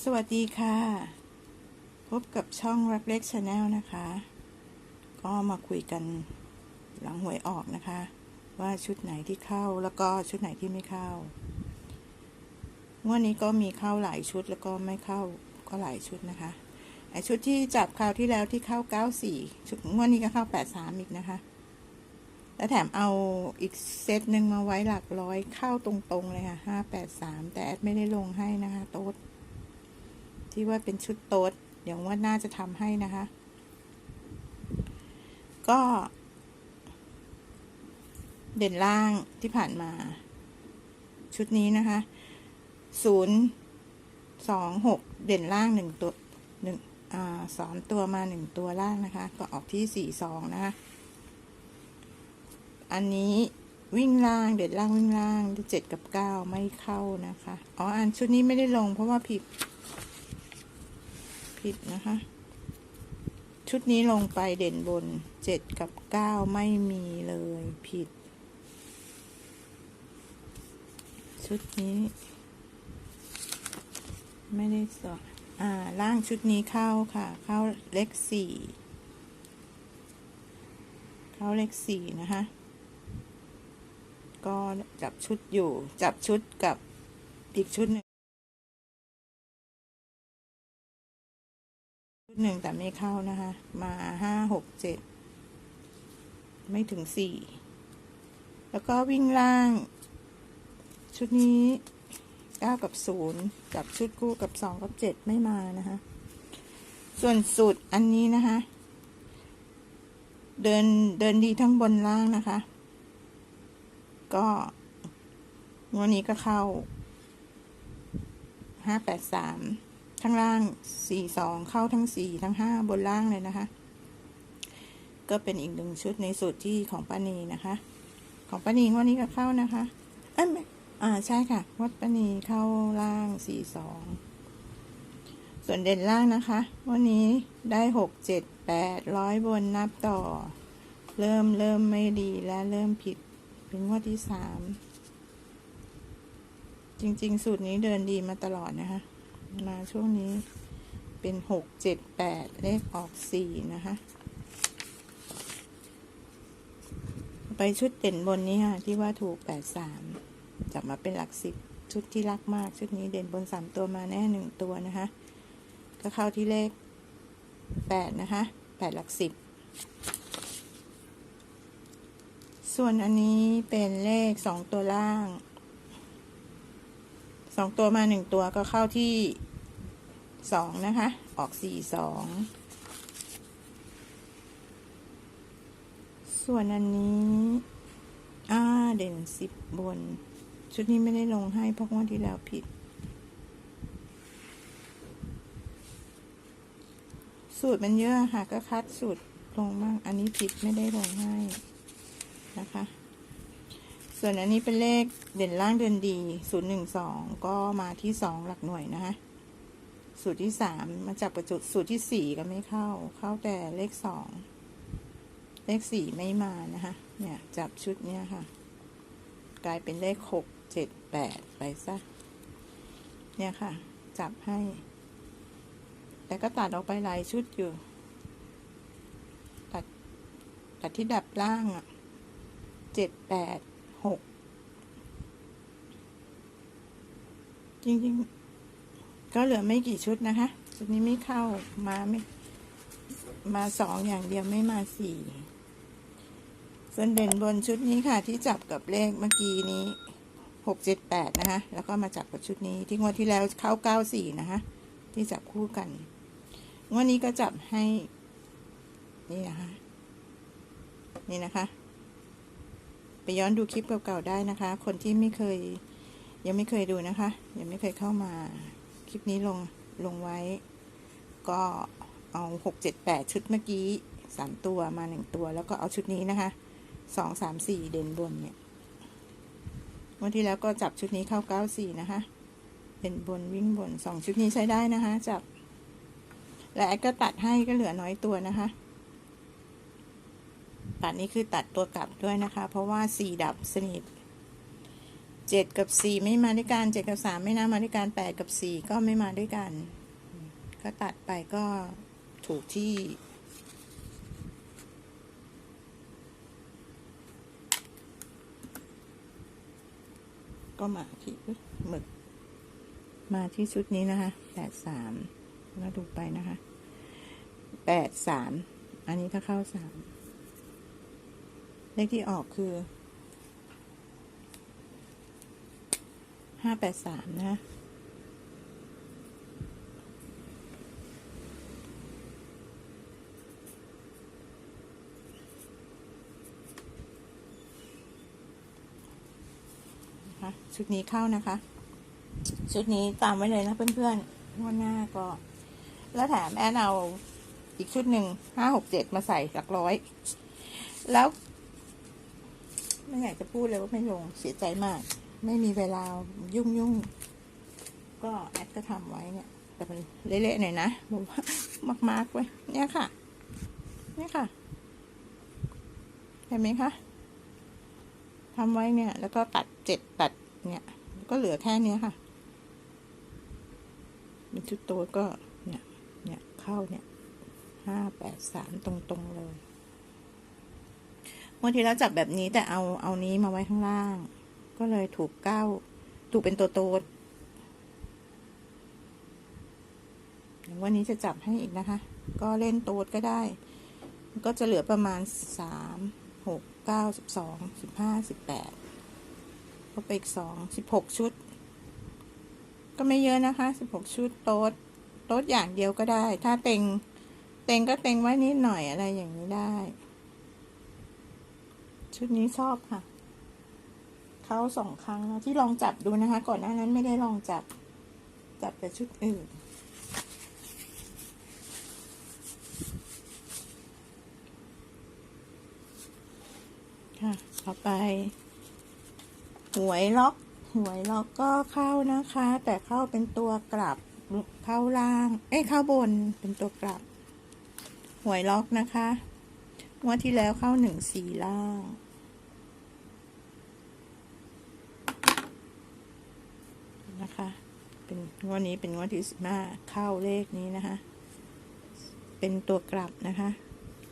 สวัสดีค่ะ พบกับช่องรักเล็กชาแนลนะคะ ก็มาคุยกันหลังหวยออกนะคะ ว่าชุดไหนที่เข้าแล้วก็ชุดไหนที่ไม่เข้างวดนี้ก็มีเข้าหลายชุดแล้วก็ไม่เข้าก็หลายชุดนะคะไอชุดที่จับคราวที่แล้วที่เข้า 94ชุดงวดนี้ก็เข้า 83 อีกนะคะ แล้วแถมเอาอีกเซตหนึ่งมาไว้หลักร้อยเข้าตรงๆเลยค่ะ 583 แต่แอดไม่ได้ลงให้นะคะโต๊ด ที่ว่าเป็นชุดโต๊ดเดี๋ยวว่าน่าจะทำให้นะคะ ก็ เด่นล่างที่ผ่านมา ชุดนี้นะคะศูนย์สองหกเด่นล่างหนึ่งตัวหนึ่งอ่าสองตัวมาหนึ่งตัวล่างนะคะ ก็ออกที่สี่สองนะคะอันนี้วิ่งล่างเด่นล่างวิ่งล่างเจ็ดกับเก้าไม่เข้านะคะ อ๋ออันชุดนี้ไม่ได้ลงเพราะว่าผิด ผิดนะคะ ชุดนี้ลงไปเด่นบนเจ็ดกับเก้าไม่มีเลยผิด ชุดนี้ ไม่ได้สอดอ่าล่างชุดนี้เข้าค่ะ เข้าเลขสี่เข้าเลขสี่นะคะก็จับชุดอยู่จับชุดกับอีกชุดหนึ่ง ชุดหนึ่งแต่ไม่เข้านะคะ มาห้าหกเจ็ดไม่ถึงสี่แล้วก็วิ่งล่าง ชุดนี้เก้ากับศูนย์กับชุดคู่กับสองกับเจ็ดไม่มานะคะ ส่วนสูตรอันนี้นะคะ เดินเดินดีทั้งบนล่างนะคะ ก็งวดนี้ก็เข้าห้าแปดสาม ข้งล่างสี่สองเข้าทั้งสี่ทั้งห้าบนล่างเลยนะคะ ก็เป็นอีกหนึ่งชุดในสูตรที่ของป้านีนะคะ ของป้านีวันนี้ก็เข้านะคะเอ้ยไม่อ่าใช่ค่ะ วัดป้านีเข้าล่างสี่สองส่วนเด่นล่างนะคะ วันนี้ได้หกเจ็ดแปดร้อยบนนับต่อ เริ่มเริ่มไม่ดีและเริ่มผิดเป็นงวดที่สามจริง ๆ สูตรนี้เดินดีมาตลอดนะคะ มาช่วงนี้เป็นหกเจ็ดแปดเลขออกสี่นะคะ ไปชุดเด่นบนนี้ค่ะ ที่ว่าถูกแปดสามจับมาเป็นหลักสิบชุดที่รักมาก ชุดนี้เด่นบนสามตัวมาแน่หนึ่งตัวนะคะ ก็เข้าที่เลขแปดนะคะแปดหลักสิบส่วนอันนี้เป็นเลขสองตัวล่าง สองตัวมาหนึ่งตัวก็เข้าที่สองนะคะ ออกสี่สองส่วนอันนี้อ่าเด่นสิบบน ชุดนี้ไม่ได้ลงให้เพราะว่าที่แล้วผิด สูตรมันเยอะค่ะก็คัดสูตรลงบ้างอันนี้ผิดไม่ได้ลงให้นะคะ ส่วนอันนี้เป็นเลขเด่นล่างเด่นดีศูนย์หนึ่งสองก็มาที่สองหลักหน่วยนะคะสูตรที่สามมาจากประจุสูตรที่สี่ก็ไม่เข้า เข้าแต่เลขสองเลขสี่ไม่มานะคะเนี่ยจับชุดเนี้ยค่ะ กลายเป็นเลขหกเจ็ดแปดไปซะ เนี่ยค่ะ จับให้ แต่ก็ตัดออกไปหลายชุดอยู่ ตัด ตัดที่ดับล่างอะเจ็ดแปด หกจริงๆ ก็เหลือไม่กี่ชุดนะคะชุดนี้ไม่เข้ามาไม่มาสองอย่างเดียวไม่มาสี่ส่วนเด่นบนชุดนี้ค่ะ ที่จับกับเลขเมื่อกี้นี้หกเจ็ดแปดนะคะ แล้วก็มาจับกับชุดนี้ที่งวดที่แล้วเข้าเก้าสี่นะคะ ที่จับคู่กันงวดนี้ก็จับให้ นี่นะคะ นี่นะคะ ไปย้อนดูคลิปเก่าๆได้นะคะ คนที่ไม่เคย ยังไม่เคยดูนะคะ ยังไม่เคยเข้ามาคลิปนี้ลงลงไว้ ก็เอาหกเจ็ดแปดชุดเมื่อกี้สามตัวมาหนึ่งตัว แล้วก็เอาชุดนี้นะคะสองสามสี่เด่นบนเนี่ยวันที่แล้วก็จับชุดนี้เข้าเก้าสี่นะคะเด่นบนวิ่งบนสองชุดนี้ใช้ได้นะคะจับและแอดก็ตัดให้ก็เหลือน้อยตัวนะคะ ตัดนี้คือตัดตัวกลับด้วยนะคะ เพราะว่าสี่ดับสนิทเจ็ดกับสี่ไม่มาด้วยกันเจ็ดกับสามไม่น่ามาด้วยกันแปดกับสี่ก็ไม่มาด้วยกัน ก็ตัดไปก็ถูกที่ ก็มาที่หมึก มาที่ชุดนี้นะคะแปดสามแล้วดูไปนะคะแปดสามอันนี้ถ้าเข้าสาม เลขที่ออกคือห้าแปดสามนะชุดนี้เข้านะคะ ชุดนี้ตามไว้เลยนะเพื่อนๆงวดหน้าก็ แล้วแถมแอนเอาอีกชุดหนึ่งห้าหกเจ็ดมาใส่หลักร้อย แล้ว ไม่อยากจะพูดเลยว่าไม่ลงเสียใจมาก ไม่มีเวลายุ่งยุ่งๆก็แอดก็ทำไว้เนี่ย แต่มันเละๆหน่อยนะบอกว่ามากๆไว้เนี่ยค่ะ เนี่ยค่ะเห็นไหมคะทำไว้เนี่ย แล้วก็ตัดเจ็ดตัดเนี่ยก็เหลือแค่เนี้ยค่ะเป็นชุดต๊ะก็เนี่ย เนี่ยเข้าเนี่ยห้าแปดสามตรงๆเลย วันที่แล้วจับแบบนี้แต่เอาเอานี้มาไว้ข้างล่าง ก็เลยถูกเก้าถูกเป็นตัวโต๊ดเดี๋ยววันนี้จะจับให้อีกนะคะ ก็เล่นโต๊ดก็ได้ ก็จะเหลือประมาณสามหกเก้าสิบสองสิบห้าสิบแปดก็ไปอีกสองสิบหกชุด ก็ไม่เยอะนะคะสิบหกชุดโต๊ดโต๊ดอย่างเดียวก็ได้ ถ้าเต็งเต็งก็เต็งไว้นิดหน่อยอะไรอย่างนี้ได้ ชุดนี้ชอบค่ะ เขาสองครั้งแล้วที่ลองจับดูนะคะ ก่อนหน้านั้นไม่ได้ลองจับ จับแต่ชุดอื่น ค่ะ ต่อไป หวยล็อกหวยล็อกก็เข้านะคะ แต่เข้าเป็นตัวกลับเข้าล่าง เอ้ยเข้าบนเป็นตัวกลับ หวยล็อกนะคะงวดที่แล้วเข้าหนึ่งสี่ล่าง นะคะ เป็นงวดนี้เป็นงวดที่สิบห้าเข้าเลขนี้นะคะ เป็นตัวกลับนะคะ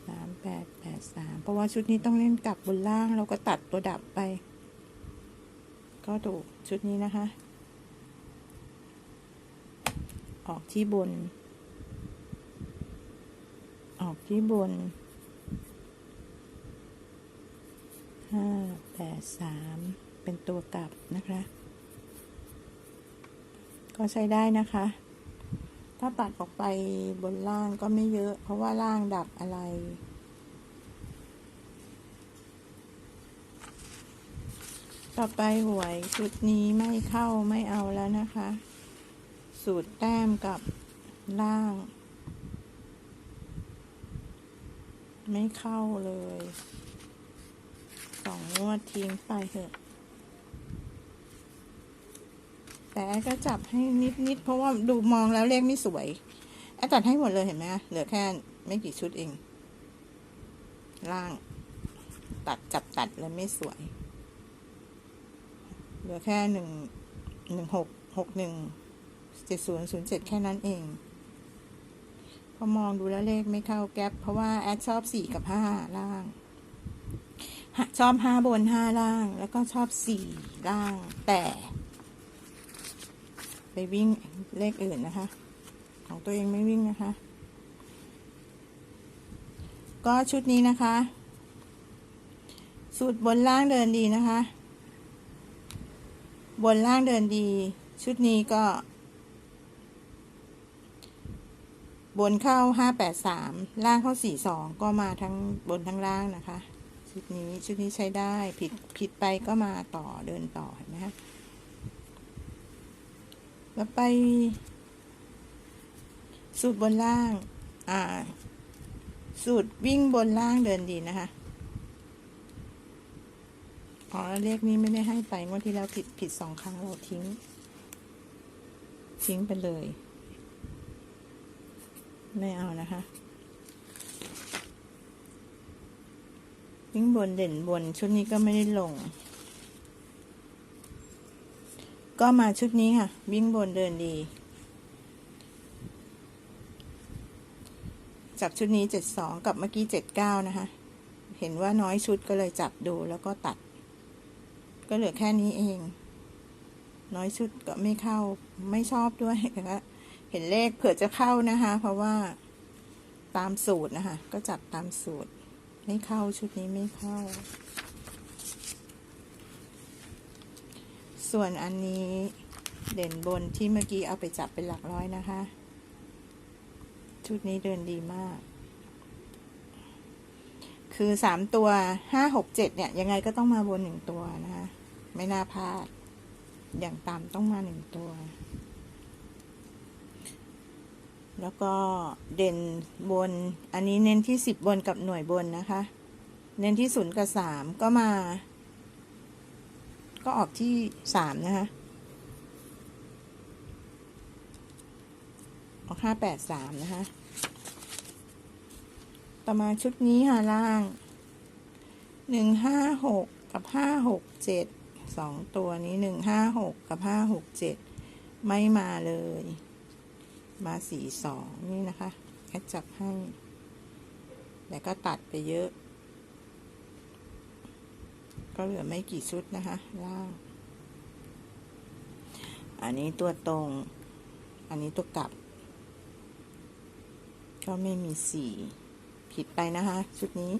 สามแปดแปดสามเพราะว่าชุดนี้ต้องเล่นกลับบนล่างเราก็ตัดตัวดับไป ก็ถูกชุดนี้นะคะ ออกที่บน ออกที่บนห้าแปดสามเป็นตัวกลับนะคะ ก็ใช้ได้นะคะ ถ้าปัดออกไปบนล่างก็ไม่เยอะ เพราะว่าล่างดับอะไร ต่อไปหวยชุดนี้ไม่เข้าไม่เอาแล้วนะคะ สูตรแต้มกับล่าง ไม่เข้าเลยสองงวดทิ้งไปเถอะ แต่แอดก็จับให้นิดๆเพราะว่าดูมองแล้วเลขไม่สวยแอดตัดให้หมดเลยเห็นไหมเหลือแค่ไม่กี่ชุดเอง ล่าง ตัดจับตัดแล้วไม่สวย เหลือแค่หนึ่งหนึ่งหกหกหนึ่งเจ็ดศูนย์ศูนย์เจ็ดแค่นั้นเองพอมองดูแล้วเลขไม่เข้าแก๊ปเพราะว่าแอดชอบสี่กับห้าล่างชอบห้าบนห้าล่าง แล้วก็ชอบสี่ล่างแต่ ไปวิ่งเลขอื่นนะคะ ของตัวเองไม่วิ่งนะคะ ก็ชุดนี้นะคะ สูตรบนล่างเดินดีนะคะ บนล่างเดินดี ชุดนี้ก็ บนเข้าห้าแปดสามล่างเข้าสี่สองก็มาทั้งบนทั้งล่างนะคะชุดนี้ชุดนี้ใช้ได้ผิดผิดไปก็มาต่อเดินต่อเห็นไหมคะ แล้วไป สูตรบนล่าง อ่า สูตรวิ่งบนล่างเดินดีนะคะ อ๋อ เลขนี้ไม่ได้ให้ไปงวดที่แล้วผิดผิดสองครั้งเราทิ้ง ทิ้งไปเลย ไม่เอานะคะวิ่งบนเด่นบน ชุดนี้ก็ไม่ได้ลง ก็มาชุดนี้ค่ะ วิ่งบนเดินดี จับชุดนี้เจ็ดสองกับเมื่อกี้เจ็ดเก้านะคะ เห็นว่าน้อยชุดก็เลยจับดูแล้วก็ตัด ก็เหลือแค่นี้เอง น้อยชุดก็ไม่เข้าไม่ชอบด้วยแต่ก็เห็นเลขเผื่อจะเข้านะคะ เพราะว่าตามสูตรนะคะ ก็จับตามสูตร ไม่เข้าชุดนี้ไม่เข้า ส่วนอันนี้เด่นบนที่เมื่อกี้เอาไปจับเป็นหลักร้อยนะคะ ชุดนี้เดินดีมาก คือสามตัวห้าหกเจ็ดเนี่ย ยังไงก็ต้องมาบนหนึ่งตัวนะคะ ไม่น่าพลาด อย่างต่ำต้องมาหนึ่งตัว แล้วก็เด่นบน อันนี้เน้นที่สิบบนกับหน่วยบนนะคะ เน้นที่ศูนย์กับสามก็มา ก็ออกที่สามนะคะออกห้าแปดสามนะคะ ต่อมาชุดนี้ค่ะล่างหนึ่งห้าหกกับห้าหกเจ็ดสองตัวนี้หนึ่งห้าหกกับห้าหกเจ็ดไม่มาเลย มาสี่สองนี่นะคะแอดจับให้ แต่ก็ตัดไปเยอะ ก็เหลือไม่กี่ชุดนะคะล่างอันนี้ตัวตรง อันนี้ตัวกลับ ก็ไม่มีสีผิดไปนะคะชุดนี้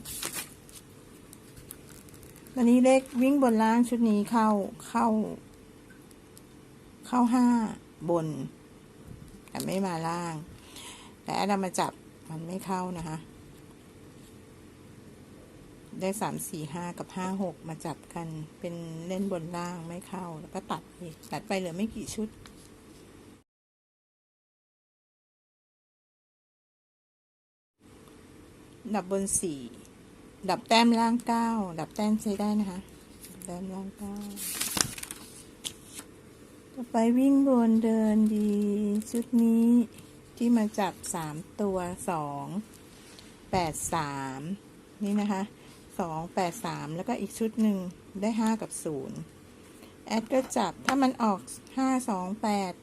อันนี้เลขวิ่งบนล่างชุดนี้เข้าเข้า เข้าห้าบน แต่ไม่มาล่าง แต่เรามาจับมันไม่เข้านะคะ ได้สามสี่ห้ากับห้าหกมาจับกันเป็นเล่นบนล่างไม่เข้า แล้วก็ตัดอีกตัดไปเหลือไม่กี่ชุดดับบนสี่ดับแต้มล่างเก้าดับแต้มใช้ได้นะคะแต้มล่างเก้าต่อไปวิ่งบนเดินดี ชุดนี้ที่มาจับสามตัวสองแปดสามนี่นะคะ สองแปดสามแล้วก็อีกชุดหนึ่งได้ห้ากับศูนย์แอดก็จับถ้ามันออกห้าสองแปด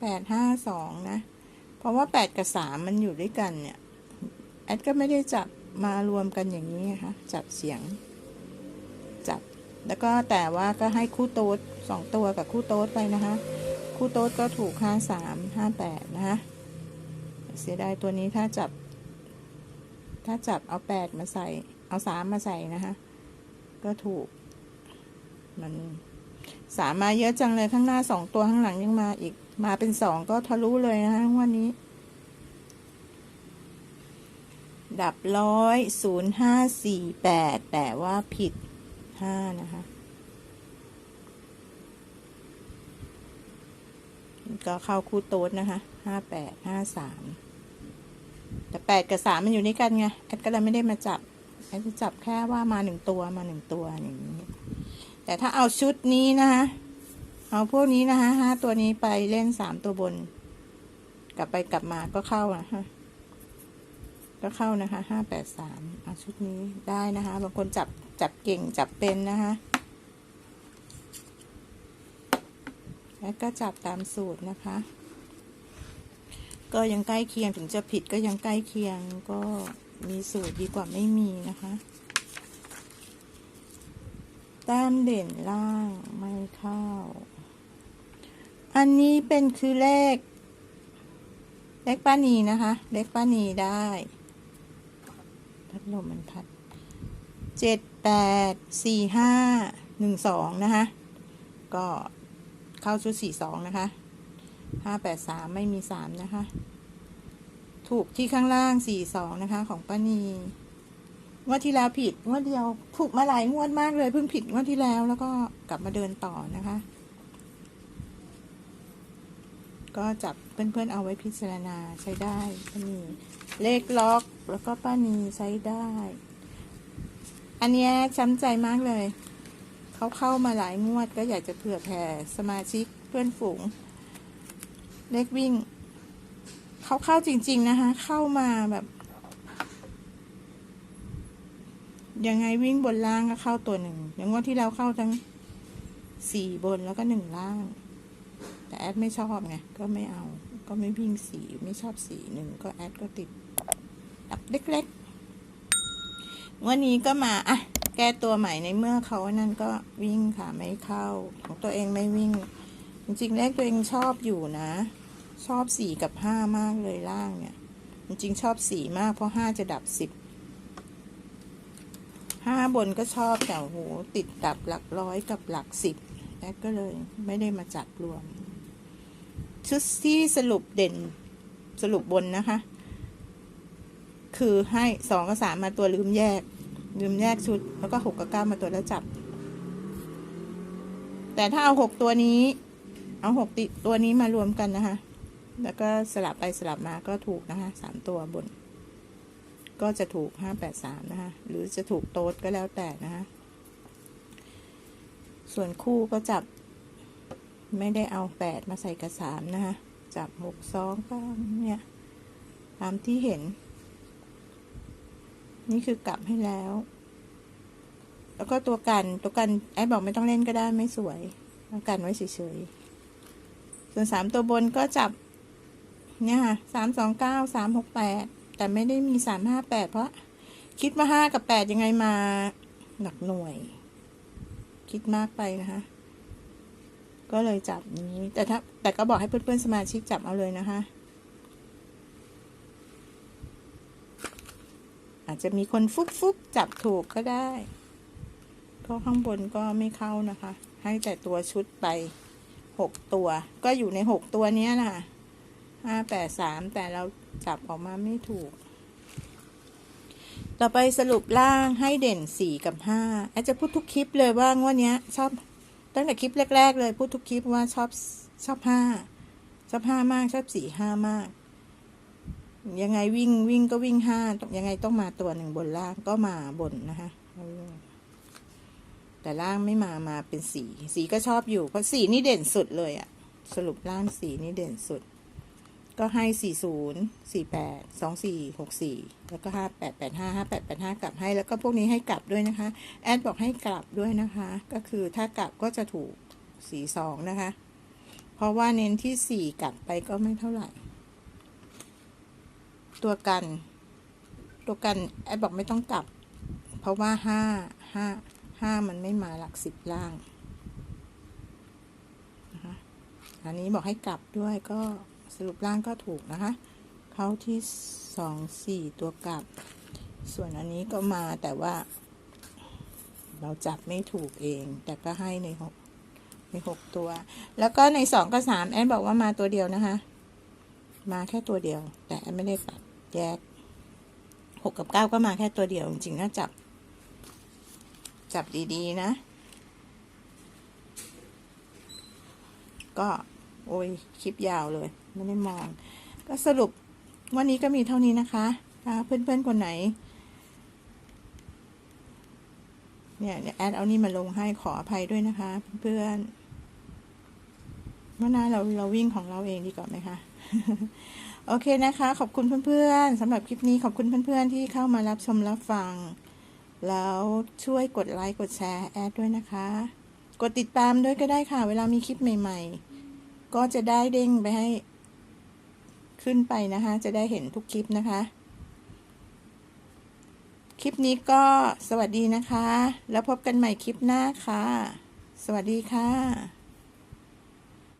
แปดห้าสองนะ เพราะว่าแปดกับสามมันอยู่ด้วยกันเนี่ย แอดก็ไม่ได้จับมารวมกันอย่างนี้นะคะจับเสียง จับ แล้วก็แต่ว่าก็ให้คู่โต๊ดสองตัวกับคู่โต๊ดไปนะคะ คู่โต๊ดก็ถูกห้าสามห้าแปดนะคะเสียดายตัวนี้ถ้าจับ ถ้าจับเอาแปดมาใส่ เอาสามมาใส่นะคะ ก็ถูก มันสามมาเยอะจังเลยข้างหน้าสองตัวข้างหลังยังมาอีก มาเป็นสองก็ทะลุเลยนะคะวันนี้ ดับร้อยศูนย์ห้าสี่แปดแต่ว่าผิดห้านะคะก็เข้าคู่โต๊ดนะคะห้าแปดห้าสามแต่แปดกับสามมันอยู่ด้วยกันไงแอดก็เลยไม่ได้มาจับ แอดจะจับแค่ว่ามาหนึ่งตัวมาหนึ่งตัวอย่างนี้ แต่ถ้าเอาชุดนี้นะคะเอาพวกนี้นะคะห้าตัวนี้ไปเล่นสามตัวบน กลับไปกลับมาก็เข้านะคะก็เข้านะคะห้าแปดสามเอาชุดนี้ได้นะคะบางคนจับจับเก่งจับเป็นนะคะแล้วก็จับตามสูตรนะคะ ก็ยังใกล้เคียงถึงจะผิดก็ยังใกล้เคียงก็ มีสูตรดีกว่าไม่มีนะคะ แต้มเด่นล่างไม่เข้า อันนี้เป็นคือเลข เลขป้านีนะคะ เลขป้านีได้พัดลมมันพัดเจ็ดแปดสี่ห้าหนึ่งสองนะคะ ก็เข้าชุดสี่สองนะคะห้าแปดสามไม่มีสามนะคะ ถูกที่ข้างล่างสี่สองนะคะ ของป้านีงวดที่แล้วผิดงวดเดียวถูกมาหลายงวดมากเลยเพิ่งผิดงวดที่แล้วแล้วก็กลับมาเดินต่อนะคะ ก็จับเพื่อนๆเอาไว้พิจารณาใช้ได้ป้านีเลขล็อกแล้วก็ป้านีใช้ได้ อันเนี้ยช้ำใจมากเลยเขาเข้ามาหลายงวดก็อยากจะเผื่อแผ่สมาชิกเพื่อนฝูง เล็กวิ่ง เขาเข้าจริง ๆ นะคะ เข้ามาแบบยังไงวิ่งบนล่างก็เข้าตัวหนึ่งอย่างงวดที่เราเข้าทั้งสี่บนแล้วก็หนึ่งล่าง แต่แอดไม่ชอบไงก็ไม่เอา ก็ไม่วิ่งสีไม่ชอบสีหนึ่งก็แอดก็ติดดับเล็กๆวันนี้ก็มาอะแก้ตัวใหม่ในเมื่อเขานั่นก็วิ่งค่ะไม่เข้า ของตัวเองไม่วิ่ง จริงๆ แรกตัวเองชอบอยู่นะ ชอบสี่กับห้ามากเลยล่างเนี่ย จริงๆชอบสี่มากเพราะห้าจะดับสิบห้าบนก็ชอบแต่โหติดดับหลักร้อยกับหลักสิบแอดก็เลยไม่ได้มาจัดรวม ชุดที่สรุปเด่นสรุปบนนะคะ คือให้สองกับสามมาตัวลืมแยก ลืมแยกชุด แล้วก็หกกับเก้ามาตัวแล้วจับ แต่ถ้าเอาหกตัวนี้ เอาหกติตัวนี้มารวมกันนะคะ แล้วก็สลับไปสลับมาก็ถูกนะคะสามตัวบน ก็จะถูกห้าแปดสามนะคะหรือจะถูกโต๊ดก็แล้วแต่นะคะส่วนคู่ก็จับไม่ได้เอาแปดมาใส่กระสามนะคะจับหกสองก็เนี่ยตามที่เห็น นี่คือกลับให้แล้ว แล้วก็ตัวกันตัวกันไอ้บอกไม่ต้องเล่นก็ได้ไม่สวยต้องกันไว้เฉยๆส่วนสามตัวบนก็จับ เนี่ยค่ะสามสองเก้าสามหกแปดแต่ไม่ได้มีสามห้าแปดเพราะ คิดว่าห้ากับแปดยังไงมาหนักหน่วย คิดมากไปนะคะ ก็เลยจับนี้ แต่ถ้าแต่ก็บอกให้เพื่อนๆสมาชิกจับเอาเลยนะคะ อาจจะมีคนฟุบฟุบจับถูกก็ได้เพราะข้างบนก็ไม่เข้านะคะ ให้แต่ตัวชุดไปหกตัว ก็อยู่ในหกตัวนี้ยน่ะ ห้าแปดสามแต่เราจับออกมาไม่ถูก ต่อไปสรุปล่างให้เด่นสี่กับห้าอดจะพูดทุกคลิปเลยว่างวดเนี้ยชอบตั้งแต่คลิปแรก ๆ เลยพูดทุกคลิปว่าชอบชอบห้าชอบห้ามากชอบสี่ห้ามาก ยังไงวิ่งวิ่งก็วิ่งห้ายังไงต้องมาตัวหนึ่งบนล่างก็มาบนนะคะแต่ล่างไม่มามาเป็นสี สีก็ชอบอยู่ เพราะสีนี่เด่นสุดเลยอะสรุปล่างสีนี่เด่นสุด ก็ให้สี่ศูนย์สี่แปดสองสี่หกสี่แล้วก็ห้าแปดแปดห้าห้าแปดแปดห้ากลับให้ แล้วก็พวกนี้ให้กลับด้วยนะคะ แอดบอกให้กลับด้วยนะคะ ก็คือถ้ากลับก็จะถูกสีสองนะคะ เพราะว่าเน้นที่สี่กลับไปก็ไม่เท่าไหร่ ตัวกัน ตัวกัน แอดบอกไม่ต้องกลับ เพราะว่าห้าห้าห้ามันไม่มาหลักสิบล่าง นะคะ อันนี้บอกให้กลับด้วยก็ รุปล่างก็ถูกนะคะ เข้าที่สองสี่ตัวกลับ ส่วนอันนี้ก็มาแต่ว่า เราจับไม่ถูกเอง แต่ก็ให้ในหกในหกตัว แล้วก็ในสองกับสามแอนบอกว่ามาตัวเดียวนะคะ มาแค่ตัวเดียว แต่แอนไม่ได้ตัดแยกหกกับเก้าก็มาแค่ตัวเดียว จริงๆน่าจับ จับดีๆนะ ก็ โอ้ยคลิปยาวเลย ไม่ได้มอง ก็สรุปวันนี้ก็มีเท่านี้นะคะถ้าเพื่อนๆคนไหน เนี่ยแอดเอานี่มาลงให้ขออภัยด้วยนะคะ เพื่อนๆเมื่อหน้าเราเราวิ่งของเราเองดีกว่าไหมคะโอเคนะคะ ขอบคุณเพื่อนๆสำหรับคลิปนี้ขอบคุณเพื่อนๆที่เข้ามารับชมรับฟัง แล้วช่วยกดไลค์กดแชร์แอดด้วยนะคะ กดติดตามด้วยก็ได้ค่ะ เวลามีคลิปใหม่ ๆ ก็จะได้เด้งไปให้ ขึ้นไปนะคะ จะได้เห็นทุกคลิปนะคะ คลิปนี้ก็สวัสดีนะคะ แล้วพบกันใหม่คลิปหน้าค่ะ สวัสดีค่ะ